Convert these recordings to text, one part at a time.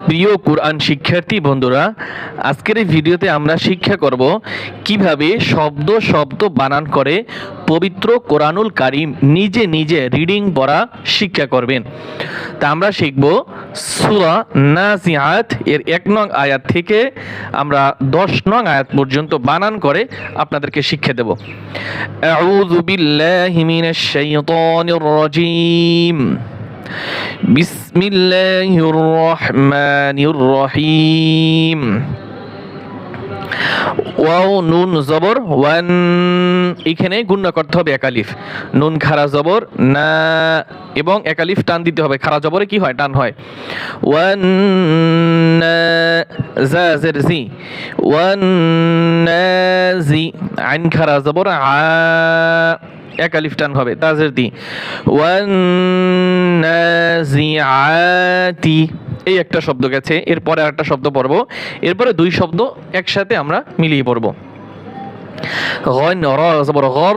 প্রিয় কোরআন শিক্ষার্থী বন্ধুরা, আজকের এই ভিডিওতে আমরা শিক্ষা করব কীভাবে শব্দ শব্দ বানান করে পবিত্র কোরআনুল কারিম নিজে নিজে রিডিং পড়া শিক্ষা করবেন। তা আমরা শিখব সুরা নাজিয়াত এর এক নং আয়াত থেকে আমরা দশ নং আয়াত পর্যন্ত বানান করে আপনাদেরকে শিক্ষা দেব। আউযু বিল্লাহি মিনাশ بسم الله الرحمن রহিম ওয়াও, নুন, জবর, ওয়ান, এখানে গুণনা করতে হবে একালিফ নুন, খারা, জবর, না, এবং একালিফ টান দিতে হবে। খারা, জবরে কি হয়? টান হয়। ওয়ান জের, জি। ওয়ান জি। আইন, খারা, জবর, আ। একালিফ টান হবে, তাজের দি। ওয়ান নাজিআতি এই একটা শব্দ গেছে, এরপরে আরেকটা শব্দ পড়ব, এরপরে দুই শব্দ একসাথে আমরা মিলিয়ে পড়ব। গন র জবর গর।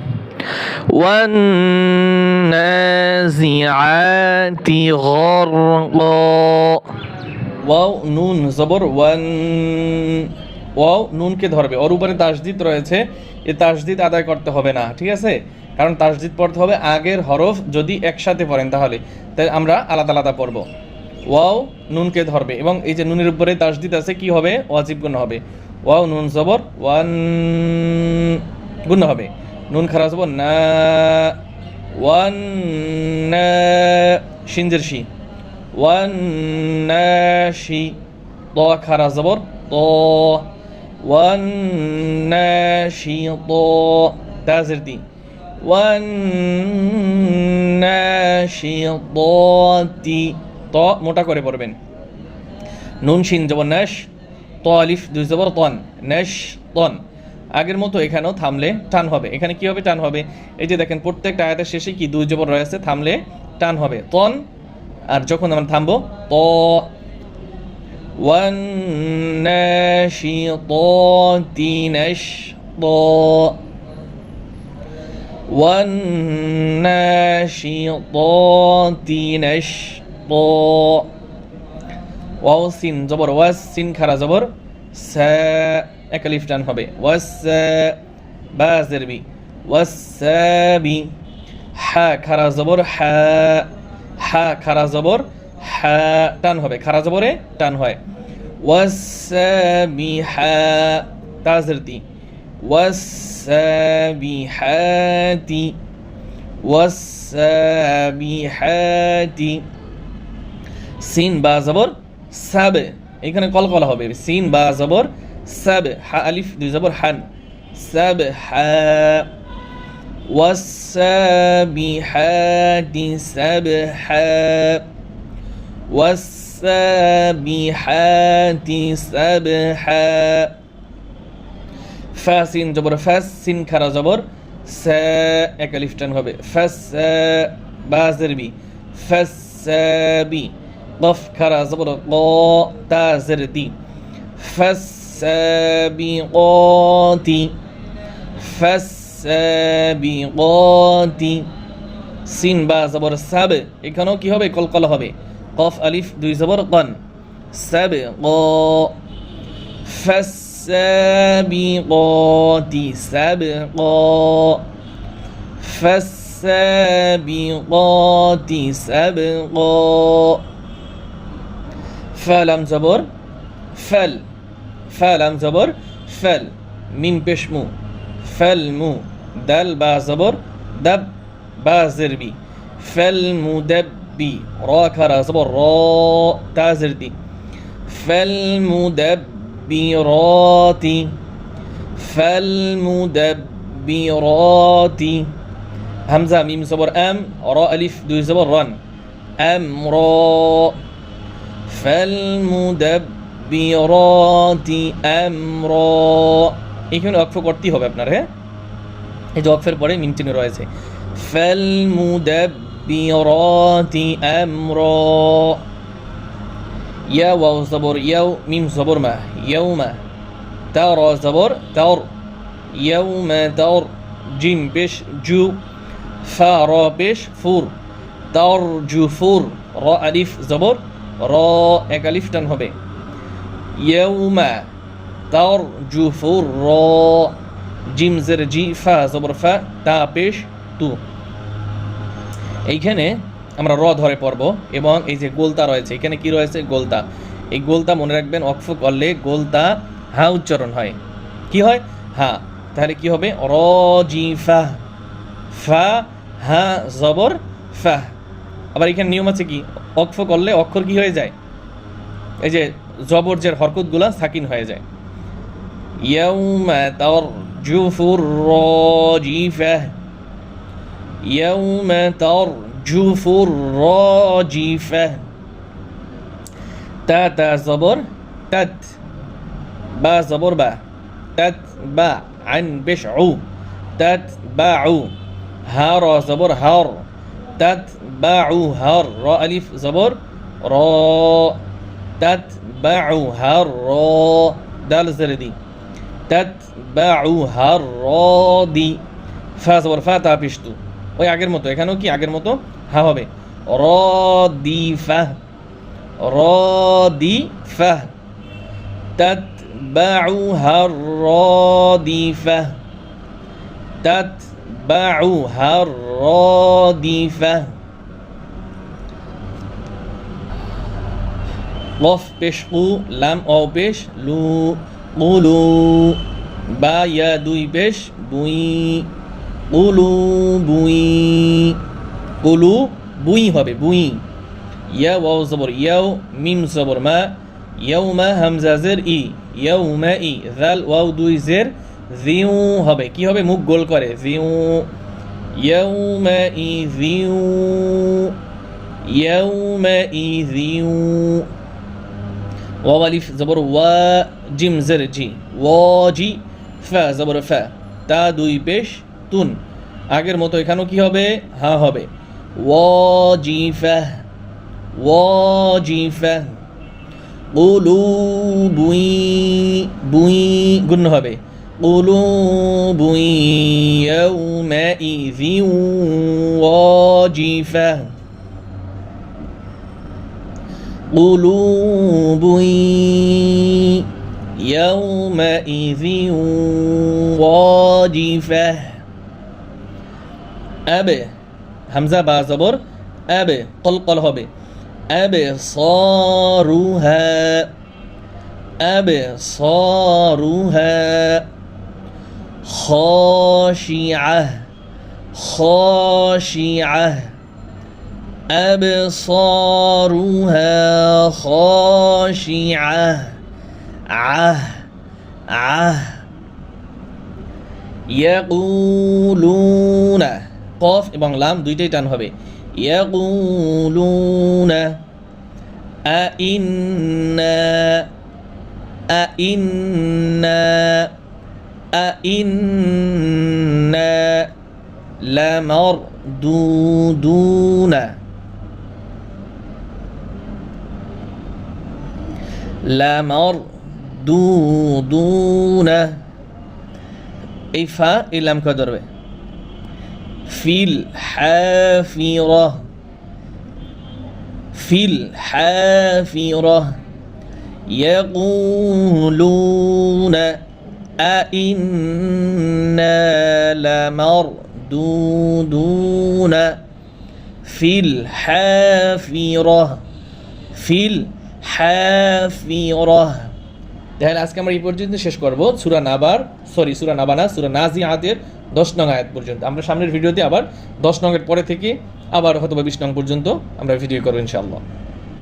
والنازعات غرقا ওয়াও নুন জবর ওয়ান ওয়াও নুনকে ধরবে ওর উপরে তাসদিদ রয়েছে এই তাসদিদ আদায় করতে হবে না ঠিক আছে কারণ তাসদিদ পড়তে হবে আগের হরফ যদি একসাথে পড়েন তাহলে তাই আমরা আলাদা আলাদা পড়ব ওয়াও নুনকে ধরবে এবং এই যে নুনের উপরে তাসদিদ আছে কি হবে ওয়াজিব গুণ হবে ওয়াও নুন জবর ওয়ান গুণ হবে নুন খারা জবর না, ওয়ান সিনজের শি, ওয়ান নাশি ত খারা জবর ত ওয়ান নাশি ত তাজের দি, ওয়ান নাশি তি ত মোটা করে পড়বেন। নুন শিন জবর নাশ, ত আলিফ দুই জবর তন নাশ তন আগের মতো এখানেও থামলে টান হবে এখানে কি হবে টান হবে এই যে দেখেন প্রত্যেকটা আয়াতের শেষে কি দুই জবর রয়েছে থামলে টান হবে তন আর যখন আমরা থামবো ত والناشطات نشطا والناشطات نشطا ওয়াও সিন জবর ওয়াস সিন খারা জবর সা একালিফ টান হবে। ওয়াস বা। জেরবি ওয়াসাবি হা, খারা জবর, হা। হা, খারা জবর, হা। টান হবে। খারা জবরে টান হয়। ওয়াসাবিহা তাজরতি ওয়াসাবিহাতি ওয়াসাবিহাতি সিন, বা, জবর, সাব। এখানে কলকলা হবে। সিন, বা, জবর সাব হা আলিফ দুই জবর হান সাব হা والسابحات سبحا والسابحات سبحا فاسين جبر فاس سين খারা জবর সা এক আলিফ টান হবে ফাস বাজের বি ফাসাবি قف খারা জবর ক তাজের দি ফাসাবিqati ফাস সাবিqati সিন বা জবর সাব এখানেও কি হবে? কলকলা হবে। কফ, আলিফ, দুই জবর কন সাব ফাসাবিqati সাবq ফাসাবিqati সাবq ফালাম জবর ফল। ফালাম জবর ফল মিম পেশমু فالمو دال با زبر دب با زربي فالمدبي را كرا زبر را تازردي فالمدبرات فالمدبرات همزة ميم زبر أم را ألف دو زبر رن أم را فالمدبرات মুদাব্বিরাতি আমরা। এখানে অক্ষ করতেই হবে আপনার হ্যাঁ? এই যে অক্ষের পরে মিনটিনে রয়েছে। ফাল মুদাব্বিরাতি আমরা। ইয়া ওয়াও জবর, ইয়াও মিম জবর মা, ইয়াউমা তার জবর তার ইয়াউমা তার জিম, পেশ, জু, ফা, র, পেশ, ফুর। তার জু, ফুর, র, আলিফ, জবর, র, এক আলিফ হবে। ইয়াউমা তার জু ফুর র জিম জের জি ফা জবর ফা তা পেশ তু. এইখানে আমরা র ধরে পড়ব এবং এই যে গোলতা রয়েছে, এখানে কি রয়েছে? গোলতা। এই গোলতা মনে রাখবেন অক্ষ করলে গোলতা হা উচ্চারণ হয়। কি হয়? হা। তাহলে কি হবে? র, জি, ফা। ফা, হা, জবর, ফা। আবার এখানে নিয়ম আছে কি? অক্ষ করলে অক্ষর কি হয়ে যায়? এই যে জবর যে হরকতগুলা সাকিন হয়ে যায় ইয়াউমা তারজুফুর রাজিফা يوم ترجف الراجفة تا تا زبر تت با زبر با تت با عن بشعو تتبعو هار زبر هار تتبعو هار را ألف زبر را تتبعو هر را دال زردي تتبعو هر را دي ফা জবর ফা তা পিষ্টু ওই আগের মতো এখানেও কি আগের মতো হা হবে র দি ফাহ র দি ফাহ تتبعها الرادفة تتبعها الرادفة قف পেশ কু লাম অ পেশ লু কুলু বা ইয়া দুই পেশ বুই কুলু বুই কুলু বুই হবে বুই ইয়া ওয়াও জবর ইয়াও মিম জবর মা ইয়াউমা হামজা জের ই ইয়াউমা ই জাল ওয়াও দুই জের জিউ হবে। কি হবে? মুখ গোল করে জিউ ইয়াউমা ই জিউ ইয়াউমা ই জিউ ওয়াও আলিফ জবর ওয়া জিম জের জি জি ফা জবর ফা তা দুই পেশ তুন আগের মতো এখানেও কি হবে? হা হবে। ওয়াজিফাহ ওয়াজিফাহ কুলুবুই বুই গুণ হবে। কুলুবুই ইয়াউমাইযিন ওয়াজিফাহ قلوب يومئذ واجفة. أب همزة با زبر. أب قل قل হবে أبصارها أبصارها خاشعة خاشعة. أبصارها خاشعة عه عه يقولون কফ এবং লাম দুইটাই টান হবে يقولون أئنا أئنا أئنا لمردودون لمردودون এই ফা এই লাম কয় ধরবে ফিল হাফিরা ফিল হাফিরা يقولون أئنا لمردودون في الحافرة في الحافرة তাহলে আজকে আমরা এই পর্যন্ত শেষ করব। সুরা নাবার, সরি, সুরা নাবানা, সুরা নাজি আদের দশ নং আয়াত পর্যন্ত। আমরা সামনের ভিডিওতে আবার দশ নং এর পরে থেকে আবার হয়তো বা বিশ নং পর্যন্ত আমরা ভিডিও করব ইনশাআল্লাহ।